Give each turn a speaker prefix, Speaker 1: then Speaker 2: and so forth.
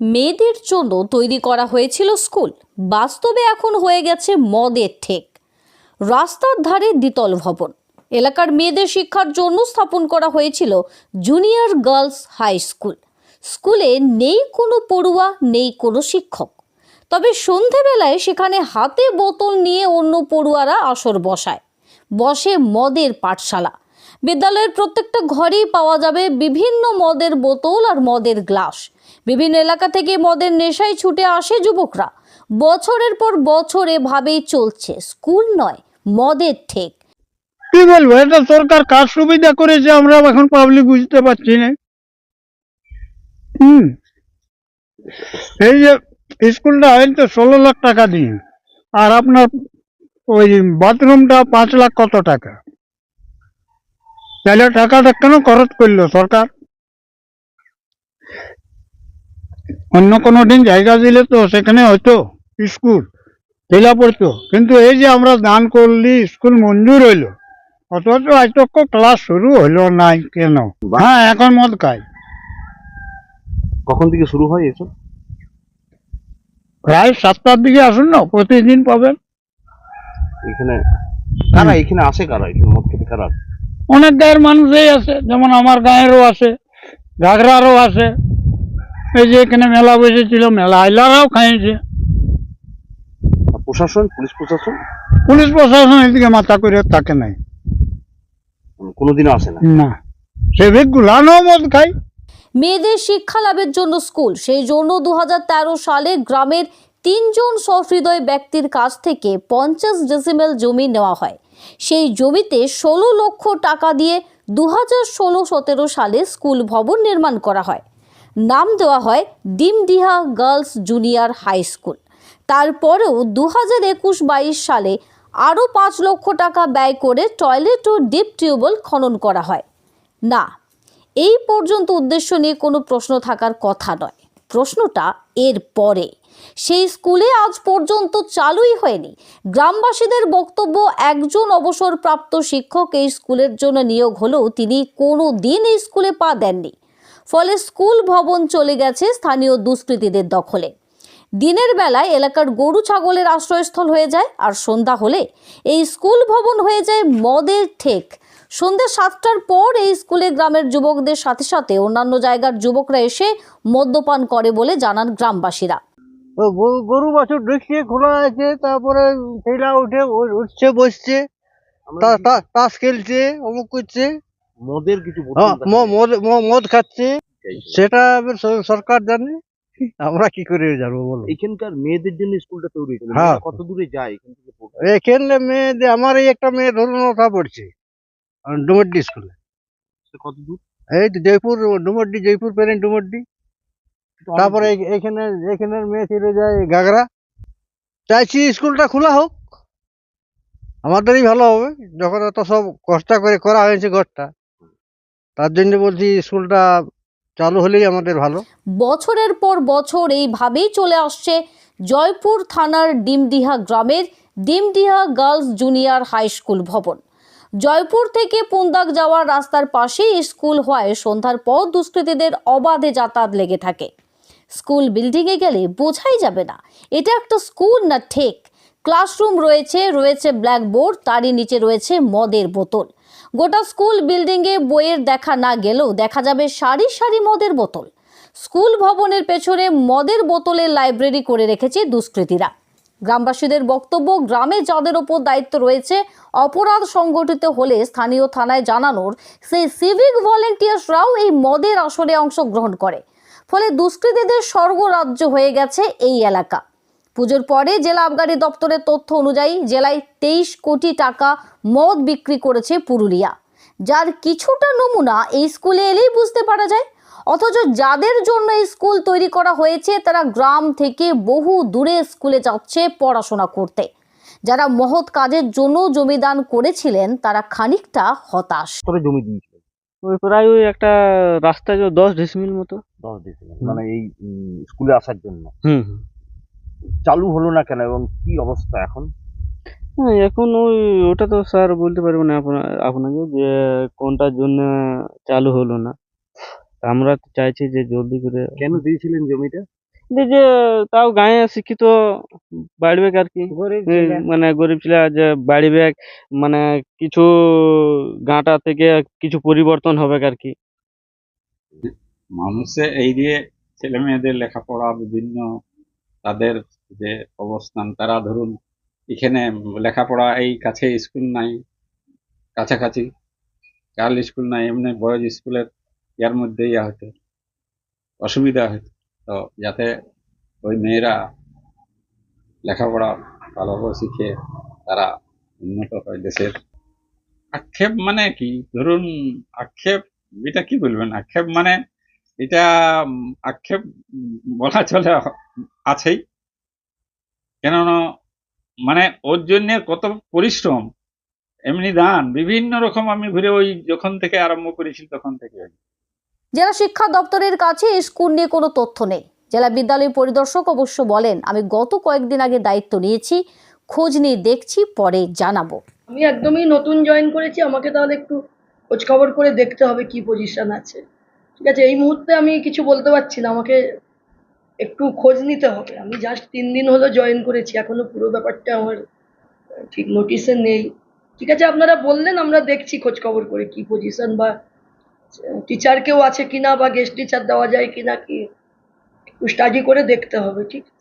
Speaker 1: মেয়েদের জন্য তৈরি করা হয়েছিল স্কুল। বাস্তবে এখন হয়ে গেছে মদের ঠেক। রাস্তার ধারে দ্বিতল ভবন। এলাকার মেয়েদের শিক্ষার জন্য স্থাপন করা হয়েছিল জুনিয়র গার্লস হাই স্কুল। স্কুলে নেই কোনো পড়ুয়া, নেই কোনো শিক্ষক। তবে সন্ধেবেলায় সেখানে হাতে বোতল নিয়ে অন্য পড়ুয়ারা আসর বসায়। বসে মদের পাঠশালা। বিদ্যালয়ের প্রত্যেকটা ঘরেই পাওয়া যাবে বিভিন্ন মদের বোতল আর মদের গ্লাস। বিভিন্ন এলাকা থেকে মদের নেশায় ছুটে আসে যুবকরা। বছরের পর বছর এভাবেই চলছে। স্কুল নয়, মদের ঠেক।
Speaker 2: কি বলব, এটা সরকার কার সুবিধা করেছে আমরা এখন পাবলিক বুঝতে পারছি না। হুম। এই যে স্কুলটা হয়তো ষোলো লাখ টাকা দিয়ে। আর আপনার ওই বাথরুমটা পাঁচ লাখ কত টাকা? তাহলে টাকাটা কেন খরচ করল সরকার? অন্য কোনো দিন জায়গা দিলে তো সেখানে হয়তো স্কুল ফেলা পড়তো। কিন্তু এই যে আমরা দান করলি স্কুল মঞ্জুর হইল। অথচ আজ তো ক্লাস শুরু হইল নাই কেন? হ্যাঁ এখন মদ খাই।
Speaker 3: কখন থেকে শুরু হয় এসব?
Speaker 2: প্রায় সাতটার দিকে আসুন না প্রতিদিন পাবেন।
Speaker 3: এখানে কারা এখানে আসে কারা? এখানে মদ খেতে কারা?
Speaker 2: অনেক গায়ের মানুষই আছে যেমন আমার গায়েরও আছে ঘাগরারও আছে এই যে এখানে মেলা বসেছিল মেলা আইলারাও খাইছে।
Speaker 3: প্রশাসন পুলিশ প্রশাসন?
Speaker 2: পুলিশ প্রশাসন এদিকে মাথা করে থাকে নাই।
Speaker 3: মানে কোনোদিনও আসে না?
Speaker 2: না। সেভিক গুলানো মদ খাই
Speaker 1: মেয়েদের শিক্ষা লাভের জন্য স্কুল। সেই জন্য দু হাজার তেরো সালে গ্রামের তিনজন সহৃদয় ব্যক্তির কাছ থেকে পঞ্চাশ ডেসিমেল জমি নেওয়া হয়। সেই জমিতে ষোলো লক্ষ টাকা দিয়ে দু হাজার ষোলো সতেরো সালে স্কুল ভবন নির্মাণ করা হয়। নাম দেওয়া হয় Dimdiha girls junior high school. তারপরেও দু হাজার একুশ বাইশ সালে আরও পাঁচ লক্ষ টাকা ব্যয় করে টয়লেট ও ডিপ টিউবওয়েল খনন করা হয়। না, এই পর্যন্ত উদ্দেশ্য নিয়ে কোনো প্রশ্ন থাকার কথা নয়। প্রশ্নটা এর পরে। সেই স্কুলে আজ পর্যন্ত চালুই হয়নি। গ্রামবাসীদের বক্তব্য, একজন অবসরপ্রাপ্ত শিক্ষক এই স্কুলের জন্য নিয়োগ হলেও তিনি কোনো দিন এই স্কুলে পা দেননি। ফলে স্কুল ভবন চলে গেছে স্থানীয় দুষ্কৃতীদের দখলে। দিনের বেলায় এলাকার গরু ছাগলের আশ্রয়স্থল হয়ে যায় আর সন্ধ্যা হলে এই স্কুল ভবন হয়ে যায় মদের ঠেক। সন্ধ্যে সাতটার পর এই স্কুলে গ্রামের যুবকদের সাথে সাথে অন্যান্য জায়গার যুবকরা এসে মদ্যপান করে বলে জানান গ্রামবাসীরা।
Speaker 4: গরু- গরু বাছুর ঢুকছে খোলা আছে তারপরে ছেলা উঠে উঠছে বসছে তাস খেলছে অমুক করছে।
Speaker 3: মদের কিছু
Speaker 4: মদ ম- মদ খাচ্ছে। সেটা সরকার জানে। আমরা কি করে জানব বলো?
Speaker 3: এখানকার মেয়েদের জন্য স্কুলটা তৈরি হয়েছিল।
Speaker 4: হ্যাঁ।
Speaker 3: কত দূরে যায় এখান থেকে
Speaker 4: এখানে মেয়ে যে- আমার এই একটা মেয়ে ধরুন ওঠা পড়ছে ডুমড্ডি স্কুলে।
Speaker 3: কত দূর?
Speaker 4: এই তো জয়পুর ডুমড্ডি জয়পুর পেরেন ডুমড্ডি তারপরে এখানে এখানের মেয়ে চলে যায় গাগরা চাইছি স্কুলটা খোলা হোক। আমাদেরই ভালো হবে যখন এত সব কষ্ট করে করা হয়েছে ঘরটা। তার জন্য বলছি স্কুলটা চালু হলেই আমাদের ভালো।
Speaker 1: বছরের পর বছর এইভাবেই চলে আসছে জয়পুর থানার ডিমডিহা গ্রামের Dimdiha girls junior high school ভবন। জয়পুর থেকে পুন্দাক যাওয়ার রাস্তার পাশেই স্কুল হওয়ায় সন্ধ্যার পর দুষ্কৃতীদের অবাধে যাতায়াত লেগে থাকে। স্কুল বিল্ডিংয়ে গেলে বোঝাই যাবে না, এটা একটা স্কুল না ঠিক? ক্লাসরুম রয়েছে রয়েছে ব্ল্যাকবোর্ড, তারই নিচে রয়েছে মদের বোতল। গোটা স্কুল বিল্ডিংয়ে বইয়ের দেখা না গেলেও দেখা যাবে সারি সারি মদের বোতল। স্কুল ভবনের পেছনে মদের বোতলের লাইব্রেরি করে রেখেছে দুষ্কৃতীরা। গ্রামবাসীদের বক্তব্য, গ্রামে যাদের ওপর দায়িত্ব রয়েছে, অপরাধ সংগঠিত হলে স্থানীয় থানায় জানানোর সেই সিভিক ভলেন্টিয়ার্সরাও এই মদের আসরে অংশগ্রহণ করে। ফলে দুষ্কৃতীদের স্বর্গরাজ্য হয়ে গেছে এই এলাকা। পুজোর পরে জেলা আবগারি দপ্তরের তথ্য অনুযায়ী জেলায় তেইশ কোটি টাকা মদ বিক্রি করেছে পুরুলিয়া। যার কিছুটা নমুনা এই স্কুলে এলেই বুঝতে পারা যায়। অথচ যাদের জন্য এই স্কুল তৈরি করা হয়েছে তারা গ্রাম থেকে বহু দূরে স্কুলে যাচ্ছে পড়াশোনা করতে। যারা মহৎ কাজের জন্য জমিদান করেছিলেন তারা খানিকটা হতাশ।
Speaker 3: জমি
Speaker 5: ওই প্রায় ওই একটা রাস্তা যে দশ ডিসমিল মতো।
Speaker 3: দশ দিয়েছিল মানে এই স্কুলে আসার জন্য।
Speaker 5: হুম।
Speaker 3: চালু হলো না কেন এবং কি অবস্থা এখন?
Speaker 5: হ্যাঁ এখন ওই ওটা তো স্যার বলতে পারব না আপনা- আপনাকে যে কোনটার জন্য চালু হলো না। আমরা তো চাইছি যে জলদি করে
Speaker 3: কেন দিয়েছিলেন জমিটা?
Speaker 5: যে তাও গায়ে শিক্ষিত বাড়বে আর কি। মানে গরিব ছেলে যে বাড়বে মানে কিছু গাঁটা থেকে কিছু পরিবর্তন হবে আর কি।
Speaker 6: মানুষে এই দিয়ে ছেলে মেয়েদের লেখাপড়া বিভিন্ন তাদের যে অবস্থান। তারা ধরুন, এখানে লেখাপড়া এই কাছে স্কুল নাই, কাছাকাছি। গার্ল স্কুল নাই, এমনি বয়েজ স্কুলের ইয়ার মধ্যে ইয়া হতো অসুবিধা হতো তো যাতে ওই মেয়েরা লেখাপড়া ভালোভাবে শিখে, তারা উন্নত হয় দেশের। আক্ষেপ মানে কি? ধরুন, আক্ষেপ, এটা কি বলবেন? আক্ষেপ মানে এটা আক্ষেপ বলা চলে, আছেই। কেননা মানে ওর জন্য কত পরিশ্রম এমনি দান বিভিন্ন রকম আমি ঘুরে ওই যখন থেকে আরম্ভ করেছি তখন থেকে।
Speaker 1: জেলা শিক্ষা দপ্তরের কাছে স্কুল নিয়ে কোনো তথ্য নেই। জেলা বিদ্যালয় পরিদর্শক অবশ্য বলেন আমি গত কয়েকদিন আগে দায়িত্ব নিয়েছি খোঁজ নিয়ে দেখছি পরে জানাব।
Speaker 7: আমি একদমই নতুন জয়েন করেছি আমাকে তাহলে একটু খোঁজখবর করে দেখতে হবে কি পজিশন আছে। ঠিক আছে এই মুহূর্তে আমি কিছু বলতে পারছি না আমাকে একটু খোঁজ নিতে হবে। আমি জাস্ট তিন দিন হলো জয়েন করেছি, এখনও পুরো ব্যাপারটা আমার ঠিক নোটিশে নেই। ঠিক আছে, আপনারা বললেন, আমরা দেখছি খোঁজ খবর করে কি পজিশন বা টিচার কেউ আছে কিনা বা গেস্ট টিচার দেওয়া যায় কিনা কি, একটু স্টাডি করে দেখতে হবে, ঠিক আছে?